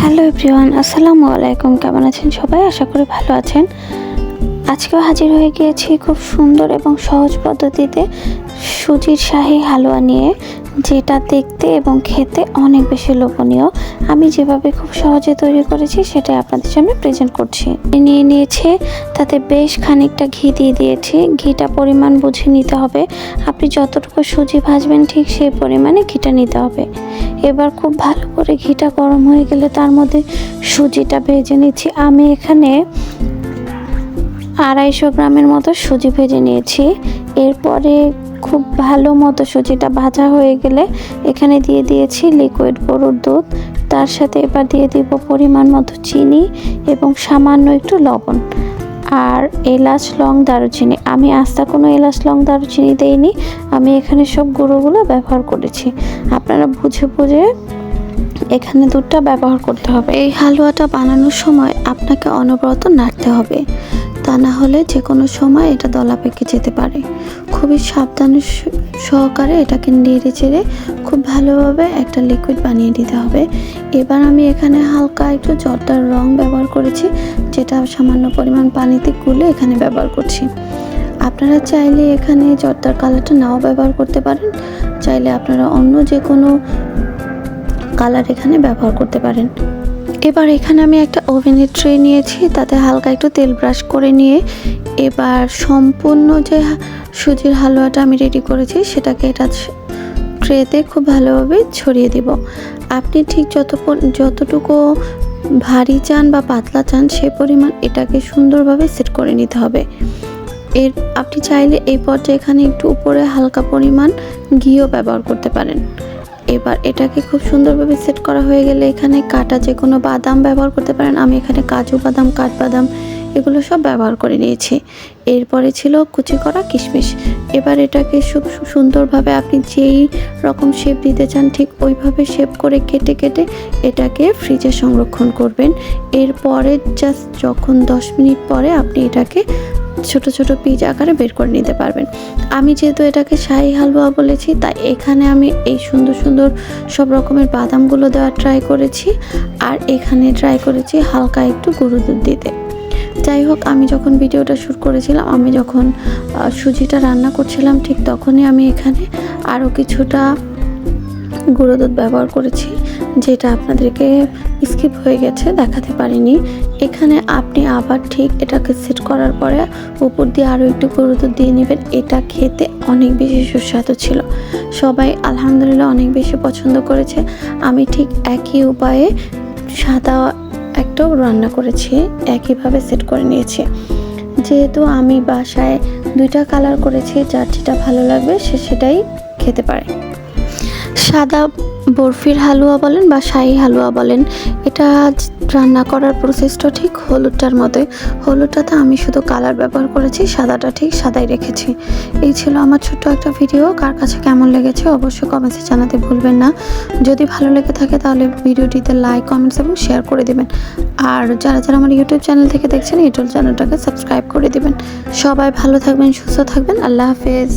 Hello everyone, আসসালামু আলাইকুম। কেমন আছেন সবাই? আশা করি ভালো আছেন। আজকেও হাজির হয়ে গিয়েছি খুব সুন্দর এবং সহজ পদ্ধতিতে সুজির শাহী হালুয়া নিয়ে, যেটা দেখতে এবং খেতে অনেক বেশি লোভনীয়। আমি যেভাবে খুব সহজে তৈরি করেছি সেটা আপনাদের সামনে প্রেজেন্ট করছি। নিয়ে নিয়েছে, তাতে বেশ খানিকটা ঘি দিয়ে দিয়েছি। ঘিটা পরিমাণ বুঝে নিতে হবে। আপনি যতটুকু সুজি ভাজবেন, ঠিক সেই পরিমাণে ঘিটা নিতে হবে। এবার খুব ভালো করে ঘিটা গরম হয়ে গেলে তার মধ্যে সুজিটা ভেজে নিচ্ছি। আমি এখানে আড়াইশো গ্রামের মতো সুজি ভেজে নিয়েছি। এরপরে খুব ভালো মতো সুজিটা ভাজা হয়ে গেলে এখানে দিয়ে দিয়েছি লিকুইড গরুর দুধ। তার সাথে এবার দিয়ে দিব পরিমাণ মতো চিনি এবং সামান্য একটু লবণ। আর এলাচ, লং, দারুচিনি আমি আস্তা কোনো এলাচ, লং, দারুচিনি দেইনি। আমি এখানে সব গুঁড়োগুলো ব্যবহার করেছি। আপনারা বুঝে বুঝে এখানে দুধটা ব্যবহার করতে হবে। এই হালুয়াটা বানানোর সময় আপনাকে অনবরত নাড়তে হবে। তা না হলে যে কোনো সময় এটা দলা পেকে যেতে পারে। খুবই সাবধান সহকারে এটাকে নেড়ে চেড়ে খুব ভালোভাবে একটা লিকুইড বানিয়ে দিতে হবে। এবার আমি এখানে হালকা একটু জর্দার রং ব্যবহার করেছি, যেটা সামান্য পরিমাণ পানিতে গুলে এখানে ব্যবহার করছি। আপনারা চাইলে এখানে জর্দার কালারটা নাও ব্যবহার করতে পারেন। চাইলে আপনারা অন্য যে কোনো কালার এখানে ব্যবহার করতে পারেন। এবার এখানে আমি একটা ওভেনের ট্রে নিয়েছি, তাতে হালকা একটু তেল ব্রাশ করে নিয়ে এবার সম্পূর্ণ যে সুজির হালুয়াটা আমি রেডি করেছি, সেটাকে এটা ট্রেতে খুব ভালোভাবে ছড়িয়ে দিব। আপনি ঠিক যত যতটুকু ভারী চান বা পাতলা চান, সে পরিমাণ এটাকে সুন্দরভাবে সেট করে নিতে হবে। এর, আপনি চাইলে এই পর্যায়ে এখানে একটু উপরে হালকা পরিমাণ ঘিও ব্যবহার করতে পারেন। এবার এটাকে খুব সুন্দরভাবে সেট করা হয়ে গেলে এখানে কাটা যে কোনো বাদাম ব্যবহার করতে পারেন। আমি এখানে কাজু বাদাম, কাঠবাদাম এগুলো সব ব্যবহার করে নিয়েছি। এরপরে ছিল কুচি করা কিশমিশ। এবার এটাকে খুব সুন্দরভাবে আপনি যেই রকম শেপ দিতে চান ঠিক ওইভাবে শেপ করে কেটে কেটে এটাকে ফ্রিজে সংরক্ষণ করবেন। এরপরে জাস্ট যখন দশ মিনিট পরে আপনি এটাকে ছোট ছোট পিস আকারে বের করে নিতে পারবেন। আমি যেহেতু এটাকে শাহি হালুয়া বলেছি, তাই এখানে আমি এই সুন্দর সুন্দর সব রকমের বাদামগুলো দেওয়ার ট্রাই করেছি আর এখানে ট্রাই করেছি হালকা একটু গুঁড়ো দুধ দিতে। যাই হোক, আমি যখন ভিডিওটা শ্যুট করেছিলাম, আমি যখন সুজিটা রান্না করছিলাম ঠিক তখনই আমি এখানে আরও কিছুটা গুঁড়ো দুধ ব্যবহার করেছি। যেটা আপনাদেরকে স্কিপ হয়ে গেছে, দেখাতে পারিনি। এখানে আপনি আবার ঠিক এটাকে সেট করার পরে উপর দিয়ে আরও একটু দুধ দিয়ে নেবেন। এটা খেতে অনেক বেশি সুস্বাদু ছিল। সবাই আলহামদুলিল্লাহ অনেক বেশি পছন্দ করেছে। আমি ঠিক একই উপায়ে সাদা একটাও রান্না করেছি, একইভাবে সেট করে নিয়েছি। যেহেতু আমি বাসায় দুইটা কালার করেছি, যার যেটা ভালো লাগবে সে সেটাই খেতে পারে। সাদা বরফির হালুয়া বলেন বা শাহি হালুয়া বলেন, এটা রান্না করার প্রসেসটা ঠিক হলুদটার মতোই। হলুদটাতে আমি শুধু কালার ব্যবহার করেছি, সাদাটা ঠিক সাদাই রেখেছি। এই ছিল আমার ছোট্ট একটা ভিডিও কার কাছে কেমন লেগেছে অবশ্যই কমেন্টসে জানাতে ভুলবেন না। যদি ভালো লেগে থাকে তাহলে ভিডিওটিতে লাইক কমেন্টস এবং শেয়ার করে দেবেন। আর যারা যারা আমার ইউটিউব চ্যানেল থেকে দেখছেন ইউটিউব চ্যানেলটাকে সাবস্ক্রাইব করে দেবেন। সবাই ভালো থাকবেন, সুস্থ থাকবেন, আল্লাহ হাফেজ।